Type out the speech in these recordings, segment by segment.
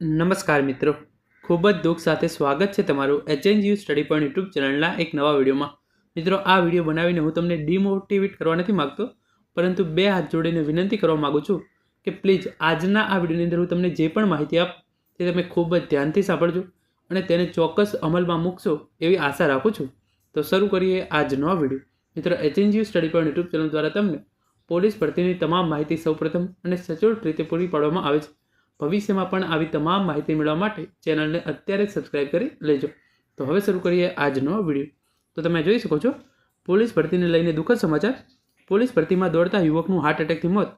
નમસ્કાર મિત્રો. ખૂબ જ દુઃખ સાથે સ્વાગત છે તમારું એચએનજીયુ સ્ટડી પોઈન્ટ યુટ્યુબ ચેનલના એક નવા વિડીયોમાં. મિત્રો, આ વીડિયો બનાવીને હું તમને ડિમોટિવેટ કરવા નથી માગતો, પરંતુ બે હાથ જોડીને વિનંતી કરવા માગું છું કે પ્લીઝ આજના આ વિડીયોની અંદર હું તમને જે પણ માહિતી આપ, તે તમે ખૂબ જ ધ્યાનથી સાંભળજો અને તેને ચોક્કસ અમલમાં મૂકશો એવી આશા રાખું છું. તો શરૂ કરીએ આજનો વીડિયો. મિત્રો HNGU study point YouTube channel દ્વારા તમને પોલીસ ભરતીની તમામ માહિતી સૌપ્રથમ અને સચોટ રીતે પૂરી પાડવામાં આવે છે. ભવિષ્યમાં પણ આવી તમામ માહિતી મેળવવા માટે ચેનલને અત્યારે જ સબસ્ક્રાઈબ કરી લેજો. તો હવે શરૂ કરીએ આજનો વીડિયો. તો તમે જોઈ શકો છો, પોલીસ ભરતીને લઈને દુઃખદ સમાચાર. પોલીસ ભરતીમાં દોડતા યુવકનું હાર્ટ એટેકથી મોત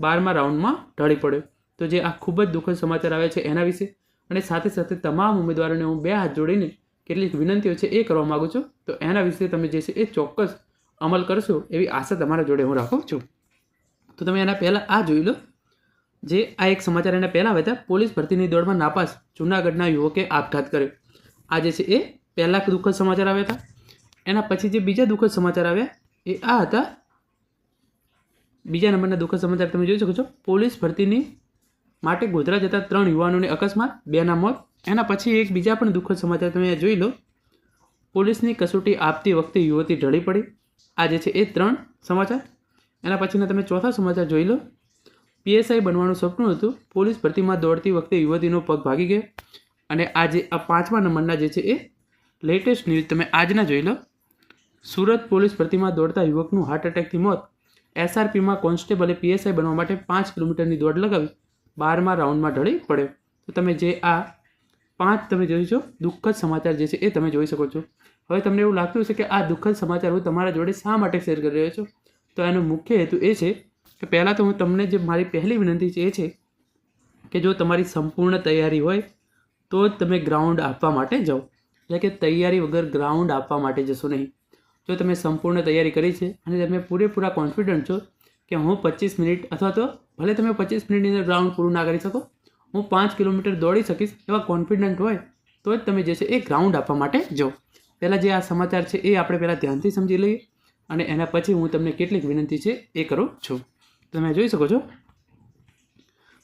બારમા રાઉન્ડમાં ઢળી પડ્યો. તો જે આ ખૂબ જ દુઃખદ સમાચાર આવે છે એના વિશે અને સાથે સાથે તમામ ઉમેદવારોને હું બે હાથ જોડીને કેટલીક વિનંતીઓ છે એ કરવા માગું છું. તો એના વિશે તમે જે છે એ ચોક્કસ અમલ કરશો એવી આશા તમારા જોડે હું રાખું છું. તો તમે એના પહેલાં આ જોઈ લો. જે આ એક સમાચાર એના પહેલાં આવ્યા હતા, પોલીસ ભરતીની દોડમાં નાપાસ જૂનાગઢના યુવકે આપઘાત કર્યો. આ જે છે એ પહેલાં દુઃખદ સમાચાર આવ્યા હતા. એના પછી જે બીજા દુઃખદ સમાચાર આવ્યા, એ આ હતા. બીજા નંબરના દુઃખદ સમાચાર તમે જોઈ શકો છો. પોલીસ ભરતીની માટે ગોધરા જતા ત્રણ યુવાનોને અકસ્માત, બેના મોત. એના પછી એક બીજા પણ દુઃખદ સમાચાર તમે જોઈ લો. પોલીસની કસોટી આપતી વખતે યુવતી ઢળી પડી. આ જે છે એ ત્રણ સમાચાર. એના પછીના તમે ચોથા સમાચાર જોઈ લો. પીએસઆઈ બનવાનું સપનું હતું. પોલીસ ભરતીમાં દોડતી વખતે યુવતીનો પગ ભાગી ગયો. અને આજે આ પાંચમા નંબરના જે છે એ લેટેસ્ટ ન્યૂઝ તમે આજના જોઈ લો. સુરત પોલીસ ભરતીમાં દોડતા યુવકનું હાર્ટ એટેકથી મોત. એસઆરપીમાં કોન્સ્ટેબલે પીએસઆઈ બનવા માટે પાંચ કિલોમીટરની દોડ લગાવી. બારમા રાઉન્ડમાં ઢળી પડ્યો. તો તમે જે આ પાંચ તમે જોઈ છો, દુઃખદ સમાચાર જે છે એ તમે જોઈ શકો છો. હવે તમને એવું લાગતું હશે કે આ દુઃખદ સમાચાર હું તમારા જોડે શા માટે શેર કરી રહ્યો છું? તો એનો મુખ્ય હેતુ એ છે કે પહેલાં તો હું તમને જે મારી પહેલી વિનંતી છે એ છે કે જો તમારી સંપૂર્ણ તૈયારી હોય, તો જ તમે ગ્રાઉન્ડ આપવા માટે જાઓ. એટલે કે તૈયારી વગર ગ્રાઉન્ડ આપવા માટે જશો નહીં. જો તમે સંપૂર્ણ તૈયારી કરી છે અને તમે પૂરેપૂરા કોન્ફિડન્ટ છો કે હું પચીસ મિનિટ અથવા તો ભલે તમે પચીસ મિનિટની અંદર ગ્રાઉન્ડ પૂરું ના કરી શકો, હું પાંચ કિલોમીટર દોડી શકીશ એવા કોન્ફિડન્ટ હોય, તો જ તમે જે છે એ ગ્રાઉન્ડ આપવા માટે જાઓ. પહેલાં જે આ સમાચાર છે એ આપણે પહેલાં ધ્યાનથી સમજી લઈએ અને એના પછી હું તમને કેટલીક વિનંતી છે એ કરું છું. તમે જોઈ શકો છો?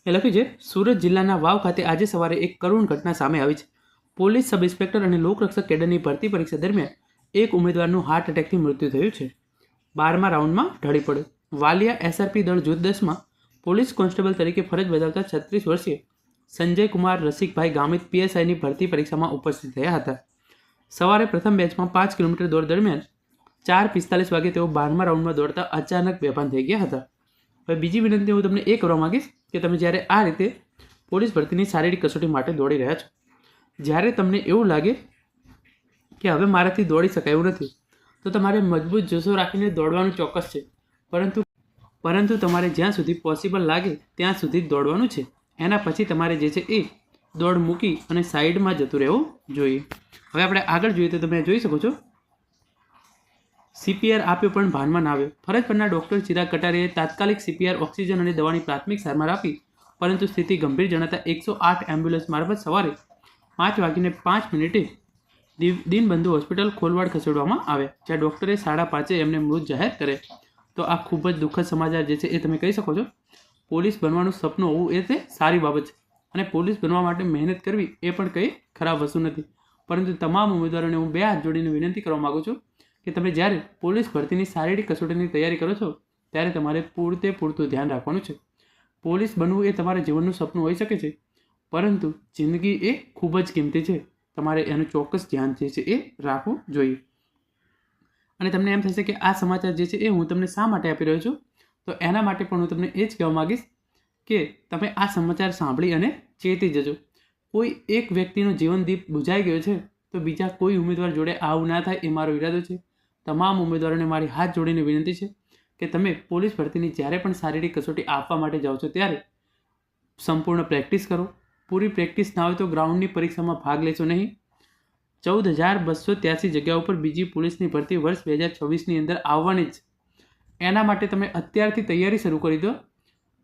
એ લખ્યું છે, સુરત જિલ્લાના વાવ ખાતે આજે સવારે એક કરુણ ઘટના સામે આવી છે. પોલીસ સબ ઇન્સ્પેક્ટર અને લોકરક્ષક કેડરની ભરતી પરીક્ષા દરમિયાન એક ઉમેદવારનું હાર્ટ એટેકથી મૃત્યુ થયું છે. બારમા રાઉન્ડમાં ઢળી પડ્યો. વાલિયા એસઆરપી દળ જૂથ દસમાં પોલીસ કોન્સ્ટેબલ તરીકે ફરજ બજાવતા છત્રીસ વર્ષીય સંજય કુમાર રસિકભાઈ ગામિત પીએસઆઈની ભરતી પરીક્ષામાં ઉપસ્થિત થયા હતા. સવારે પ્રથમ બેચમાં પાંચ કિલોમીટર દોડ દરમિયાન ચાર પિસ્તાલીસ વાગે તેઓ બારમા રાઉન્ડમાં દોડતા અચાનક બેભાન થઈ ગયા હતા. હવે બીજી વિનંતી હું તમને એ કરવા માગીશ કે તમે જ્યારે આ રીતે પોલીસ ભરતીની શારીરિક કસોટી માટે દોડી રહ્યા છો, જ્યારે તમને એવું લાગે કે હવે મારાથી દોડી શકાય એવું નથી, તો તમારે મજબૂત જુસ્સો રાખીને દોડવાનું ચોક્કસ છે. પરંતુ પરંતુ તમારે જ્યાં સુધી પોસિબલ લાગે ત્યાં સુધી દોડવાનું છે. એના પછી તમારે જે છે એ દોડ મૂકી અને સાઈડમાં જતું રહેવું જોઈએ. હવે આપણે આગળ જોઈએ તો તમે જોઈ શકો છો સીપીઆર આપ્યો પણ ભાનમાં ના આવ્યો. ફરજ પરના ડોક્ટર ચિરાગ કટારીએ તાત્કાલિક સીપીઆર ઓક્સિજન અને દવાની પ્રાથમિક સારવાર આપી, પરંતુ સ્થિતિ ગંભીર જણાતા એકસો આઠ એમ્બ્યુલન્સ મારફત સવારે પાંચ વાગીને પાંચ મિનિટે દીનબંધુ હોસ્પિટલ ખોલવાડ ખસેડવામાં આવ્યા, જ્યાં ડૉક્ટરે સાડા પાંચે એમને મૃત જાહેર કરે. તો આ ખૂબ જ દુઃખદ સમાચાર જે છે એ તમે કહી શકો છો. પોલીસ બનવાનું સપનું હોવું એ તે સારી બાબત છે અને પોલીસ બનવા માટે મહેનત કરવી એ પણ કંઈ ખરાબ વસ્તુ નથી. પરંતુ તમામ ઉમેદવારોને હું બે હાથ જોડીને વિનંતી કરવા માગું છું કે તમે જ્યારે પોલીસ ભરતીની શારીરિક કસોટીની તૈયારી કરો છો, ત્યારે તમારે પૂરતે પૂરતું ધ્યાન રાખવાનું છે. પોલીસ બનવું એ તમારા જીવનનું સપનું હોઈ શકે છે, પરંતુ જિંદગી એ ખૂબ જ કિંમતી છે. તમારે એનું ચોક્કસ ધ્યાન જે છે એ રાખવું જોઈએ. અને તમને એમ થશે કે આ સમાચાર જે છે એ હું તમને શા માટે આપી રહ્યો છું? તો એના માટે પણ હું તમને એ જ કહેવા માગીશ કે તમે આ સમાચાર સાંભળી અને ચેતી જજો. કોઈ એક વ્યક્તિનો જીવનદીપ બુજાઈ ગયો છે, તો બીજા કોઈ ઉમેદવાર જોડે આવું ના થાય એ મારો ઈરાદો છે. તમામ ઉમેદવારોને મારી હાથ જોડીને વિનંતી છે કે તમે પોલીસ ભરતીની જ્યારે પણ શારીરિક કસોટી આપવા માટે જાઓ છો ત્યારે સંપૂર્ણ પ્રેક્ટિસ કરો. પૂરી પ્રેક્ટિસ ના હોય તો ગ્રાઉન્ડની પરીક્ષામાં ભાગ લેશો નહીં. ચૌદ હજાર બસો ત્યાસી જગ્યા ઉપર બીજી પોલીસની ભરતી વર્ષ બે હજાર છવ્વીસની અંદર આવવાની જ. એના માટે તમે અત્યારથી તૈયારી શરૂ કરી દો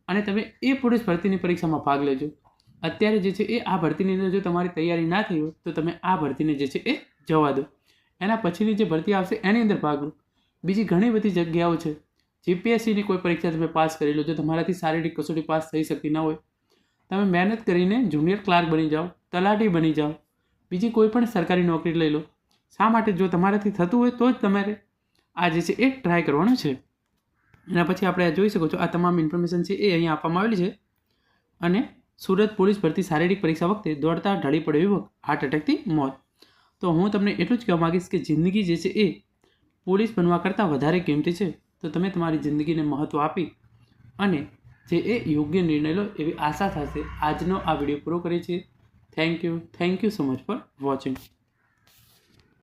અને તમે એ પોલીસ ભરતીની પરીક્ષામાં ભાગ લેજો. અત્યારે જે છે એ આ ભરતીની અંદર જો તમારી તૈયારી ના થઈ હોય તો તમે આ ભરતીને જે છે એ જવા દો. એના પછીની જે ભરતી આવશે એની અંદર ભાગ લો. બીજી ઘણી બધી જગ્યાઓ છે. જીપીએસસીની કોઈ પરીક્ષા તમે પાસ કરી લો, જો તમારાથી શારીરિક કસોટી પાસ થઈ શકતી ના હોય. તમે મહેનત કરીને જુનિયર ક્લાર્ક બની જાઓ, તલાટી બની જાઓ. બીજી કોઈ પણ સરકારી નોકરી લઈ લો. શા માટે? જો તમારાથી થતું હોય તો જ તમારે આ જે છે એ ટ્રાય કરવાનું છે. એના પછી આપણે જોઈ શકો છો, આ તમામ ઇન્ફોર્મેશન છે એ અહીંયા આપવામાં આવેલી છે. અને સુરત પોલીસ ભરતી શારીરિક પરીક્ષા વખતે દોડતા ઢળી પડ્યો યુવક હાર્ટ એટેકથી મોત. તો હું તમને એટલું જ કહેવા માગીશ કે જિંદગી જે છે એ પોલીસ બનવા કરતાં વધારે કિંમતી છે. તો તમે તમારી જિંદગીને મહત્ત્વ આપી અને જે એ યોગ્ય નિર્ણય લો એવી આશા થશે આજનો આ વીડિયો પૂરો કરીએ છીએ. Thank you thank you so much for watching